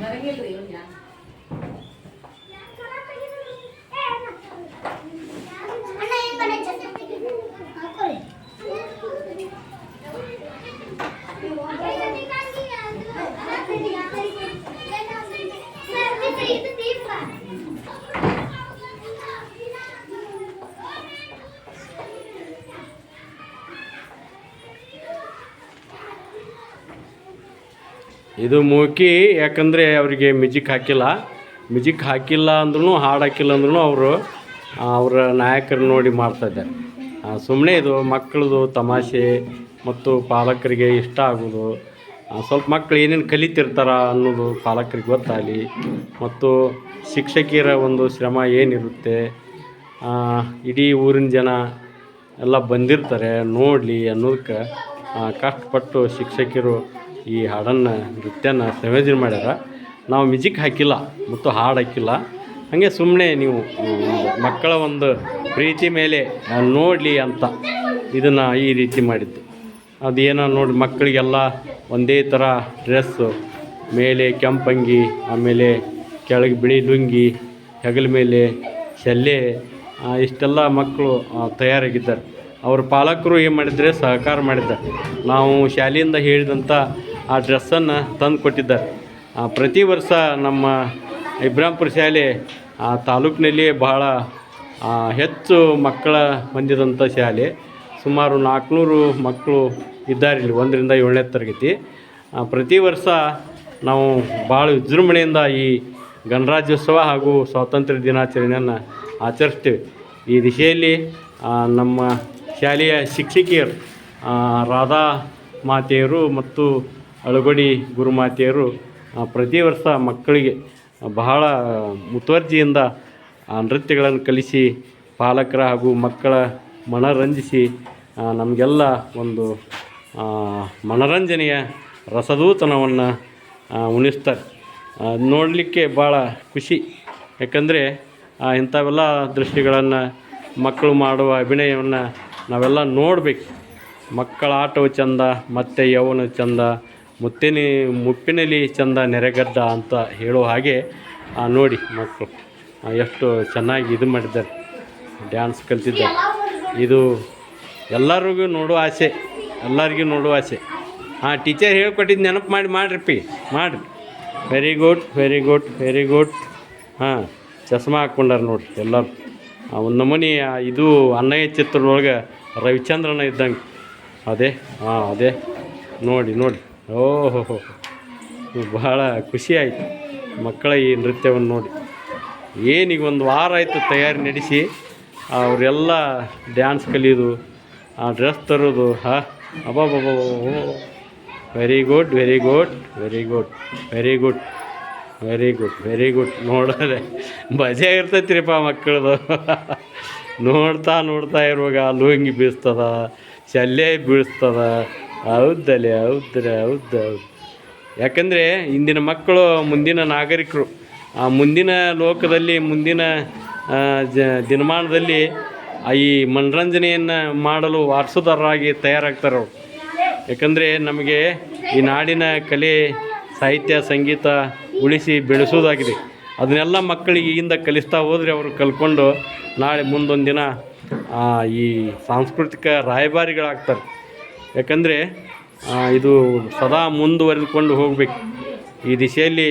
那肯定的呀。ಇದು ಮೂಕಿ ಯಾಕಂದರೆ ಅವರಿಗೆ ಮ್ಯೂಜಿಕ್ ಹಾಕಿಲ್ಲ. ಮ್ಯೂಜಿಕ್ ಹಾಕಿಲ್ಲ ಅಂದ್ರೂ ಹಾಡು ಹಾಕಿಲ್ಲ ಅಂದ್ರೂ ಅವರು ಅವರ ನಾಯಕರು ನೋಡಿ ಮಾಡ್ತಾಯಿದ್ದಾರೆ ಸುಮ್ಮನೆ ಇದು ಮಕ್ಕಳದು ತಮಾಷೆ ಮತ್ತು ಪಾಲಕರಿಗೆ ಇಷ್ಟ ಆಗೋದು. ಸ್ವಲ್ಪ ಮಕ್ಕಳು ಏನೇನು ಕಲಿತಿರ್ತಾರ ಅನ್ನೋದು ಪಾಲಕರಿಗೆ ಗೊತ್ತಾಗಲಿ. ಮತ್ತು ಶಿಕ್ಷಕಿಯರ ಒಂದು ಶ್ರಮ ಏನಿರುತ್ತೆ? ಇಡೀ ಊರಿನ ಜನ ಎಲ್ಲ ಬಂದಿರ್ತಾರೆ, ನೋಡಲಿ ಅನ್ನೋದಕ್ಕೆ ಕಷ್ಟಪಟ್ಟು ಶಿಕ್ಷಕರು ಈ ಹಾಡನ್ನು ನೃತ್ಯನ ಸಂಯೋಜನೆ ಮಾಡ್ಯಾರ. ನಾವು ಮ್ಯೂಜಿಕ್ ಹಾಕಿಲ್ಲ ಮತ್ತು ಹಾಡು ಹಾಕಿಲ್ಲ. ಹಾಗೆ ಸುಮ್ಮನೆ ನೀವು ಮಕ್ಕಳ ಒಂದು ಪ್ರೀತಿ ಮೇಲೆ ನೋಡಲಿ ಅಂತ ಇದನ್ನು ಈ ರೀತಿ ಮಾಡಿದ್ದು. ಅದೇನೋ ನೋಡಿ ಮಕ್ಕಳಿಗೆಲ್ಲ ಒಂದೇ ಥರ ಡ್ರೆಸ್ಸು ಮೇಲೆ ಕೆಂಪಂಗಿ, ಆಮೇಲೆ ಕೆಳಗೆ ಬಿಳಿ ಲುಂಗಿ, ಹೆಗಲ ಮೇಲೆ ಶಲ್ಲೆ ಇಷ್ಟೆಲ್ಲ ಮಕ್ಕಳು ತಯಾರಾಗಿದ್ದಾರೆ. ಅವ್ರ ಪಾಲಕರು ಏನು ಮಾಡಿದರೆ ಸಹಕಾರ ಮಾಡಿದ್ದಾರೆ. ನಾವು ಶಾಲೆಯಿಂದ ಹೇಳಿದಂಥ ಆ ಡ್ರೆಸ್ಸನ್ನು ತಂದು ಕೊಟ್ಟಿದ್ದಾರೆ ಪ್ರತಿ ವರ್ಷ ನಮ್ಮ ಇಬ್ರಾಂಪುರ ಶಾಲೆ, ಆ ತಾಲೂಕಿನಲ್ಲಿ ಬಹಳ ಹೆಚ್ಚು ಮಕ್ಕಳ ಹೊಂದಿದಂಥ ಶಾಲೆ. ಸುಮಾರು ನಾಲ್ಕುನೂರು ಮಕ್ಕಳು ಇದ್ದಾರೆ ಇಲ್ಲಿ, ಒಂದರಿಂದ ಏಳನೇ ತರಗತಿ. ಪ್ರತಿ ವರ್ಷ ನಾವು ಭಾಳ ವಿಜೃಂಭಣೆಯಿಂದ ಈ ಗಣರಾಜ್ಯೋತ್ಸವ ಹಾಗೂ ಸ್ವಾತಂತ್ರ್ಯ ದಿನಾಚರಣೆಯನ್ನು ಆಚರಿಸ್ತೇವೆ. ಈ ದಿಶೆಯಲ್ಲಿ ನಮ್ಮ ಶಾಲೆಯ ಶಿಕ್ಷಕಿಯರು ರಾಧಾ ಮಾತೆಯರು ಮತ್ತು ಅಳಗೊಡಿ ಗುರುಮಾತೆಯರು ಪ್ರತಿ ವರ್ಷ ಮಕ್ಕಳಿಗೆ ಬಹಳ ಮುತುವರ್ಜಿಯಿಂದ ಆ, ನೃತ್ಯಗಳನ್ನು ಕಲಿಸಿ, ಪಾಲಕರ ಹಾಗೂ ಮಕ್ಕಳ ಮನರಂಜಿಸಿ ನಮಗೆಲ್ಲ ಒಂದು ಮನರಂಜನೆಯ ರಸದೂತನವನ್ನು ಉಣಿಸ್ತಾರೆ. ನೋಡಲಿಕ್ಕೆ ಭಾಳ ಖುಷಿ. ಯಾಕಂದರೆ ಇಂಥವೆಲ್ಲ ದೃಶ್ಯಗಳನ್ನು ಮಕ್ಕಳು ಮಾಡುವ ಅಭಿನಯವನ್ನು ನಾವೆಲ್ಲ ನೋಡಬೇಕು. ಮಕ್ಕಳ ಆಟವು ಚಂದ, ಮತ್ತೆ ಯೌವನ ಚಂದ ಮುತ್ತಿನ ಮುಪ್ಪಿನಲ್ಲಿ ಚಂದ ನೆರೆಗದ್ದ ಅಂತ ಹೇಳೋ ಹಾಗೆ ನೋಡಿ ಮಕ್ಕಳು. ಎಷ್ಟು ಚೆನ್ನಾಗಿ ಇದು ಮಾಡಿದ್ದಾರೆ. ಡ್ಯಾನ್ಸ್ ಕಲ್ತಿದ್ದಾರೆ. ಇದು ಎಲ್ಲರಿಗೂ ನೋಡೋ ಆಸೆ. ಎಲ್ಲರಿಗೂ ನೋಡೋ ಆಸೆ. ಹಾಂ, ಟೀಚರ್ ಹೇಳ್ಕೊಟ್ಟಿದ್ದು ನೆನಪು ಮಾಡಿ, ಮಾಡಿರಿಪ್ಪಿ. ಮಾಡಿರಿ. Very good very good very good ಹಾಂ, ಚಸ್ಮಾ ಹಾಕ್ಕೊಂಡಾರ ನೋಡಿ ಎಲ್ಲರೂ. ಒಂದು ನಮೂನಿ ಇದು ಅನ್ನಯ್ಯ ಚಿತ್ರದೊಳಗೆ ರವಿಚಂದ್ರನ ಇದ್ದಂಗೆ. ಅದೇ ಹಾಂ ಅದೇ. ನೋಡಿ ನೋಡಿ. ಓಹೋ, ಬಹಳ ಖುಷಿ ಆಯಿತು. ಮಕ್ಕಳ ಈ ನೃತ್ಯವನ್ನು ನೋಡಿ. ಏನೀಗ ಒಂದು ವಾರ ಆಯಿತು ತಯಾರಿ ನಡೆಸಿ, ಅವರೆಲ್ಲ ಡ್ಯಾನ್ಸ್ ಕಲಿಯೋದು, ಆ ಡ್ರೆಸ್ ತರೋದು, ಹಾಂ ಅಬ್ಬಬ್ಬ very good very good very good very good very good very good ನೋಡೋದೆ, ಮಜಾ ಇರ್ತೈತ್ರಿಪ್ಪ ಮಕ್ಕಳದು. ನೋಡ್ತಾ ನೋಡ್ತಾ ಇರುವಾಗ ಲೂಂಗಿ ಬೀಸ್ತದ, ಶಲ್ಯ ಬೀಳಿಸ್ತದ ಹೌದಲೆ ಹೌದ್ರೆ, ಹೌದು ಹೌದು. ಯಾಕಂದರೆ ಇಂದಿನ ಮಕ್ಕಳು ಮುಂದಿನ ನಾಗರಿಕರು. ಆ ಮುಂದಿನ ಲೋಕದಲ್ಲಿ, ಮುಂದಿನ ಜ, ದಿನಮಾನದಲ್ಲಿ ಈ ಮನರಂಜನೆಯನ್ನು ಮಾಡಲು ವಾರಸುದಾರರಾಗಿ ತಯಾರಾಗ್ತಾರೆ ಅವರು. ಯಾಕಂದರೆ ನಮಗೆ ಈ ನಾಡಿನ ಕಲೆ, ಸಾಹಿತ್ಯ, ಸಂಗೀತ ಉಳಿಸಿ ಬೆಳೆಸೋದಾಗಿದೆ ಅದನ್ನೆಲ್ಲ ಮಕ್ಕಳಿಗೆ ಈಗಿಂದ ಕಲಿಸ್ತಾ ಹೋದರೆ ಅವರು ಕಲ್ತ್ಕೊಂಡು ನಾಳೆ ಮುಂದೊಂದು ದಿನ ಈ ಸಾಂಸ್ಕೃತಿಕ ರಾಯಭಾರಿಗಳಾಗ್ತಾರೆ. ಯಾಕಂದರೆ ಇದು ಸದಾ ಮುಂದುವರೆದುಕೊಂಡು ಹೋಗಬೇಕು. ಈ ದಿಶೆಯಲ್ಲಿ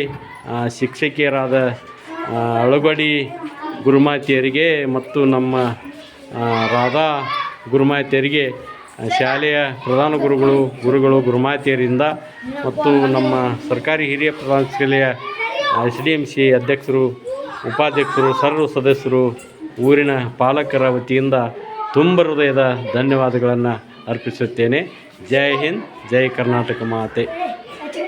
ಶಿಕ್ಷಕಿಯರಾದ ಅಳಗಡಿ ಗುರುಮಾತೆಯರಿಗೆ ಮತ್ತು ನಮ್ಮ ರಾಧಾ ಗುರುಮಾತಿಯರಿಗೆ ಶಾಲೆಯ ಪ್ರಧಾನ ಗುರುಗಳು ಗುರುಗಳು ಗುರುಮಾತೆಯರಿಂದ ಮತ್ತು ನಮ್ಮ ಸರ್ಕಾರಿ ಹಿರಿಯ ಪ್ರಧಾನ ಶಾಲೆಯ ಎಸ್ ಡಿ ಎಂ ಸಿ ಅಧ್ಯಕ್ಷರು, ಉಪಾಧ್ಯಕ್ಷರು, ಸರ್ವ ಸದಸ್ಯರು, ಊರಿನ ಪಾಲಕರ ವತಿಯಿಂದ ತುಂಬ ಹೃದಯದ ಧನ್ಯವಾದಗಳನ್ನು ಅರ್ಪಿಸುತ್ತೇನೆ. ಜೈ ಹಿಂದ್ ಜೈ ಕರ್ನಾಟಕ ಮಾತೆ.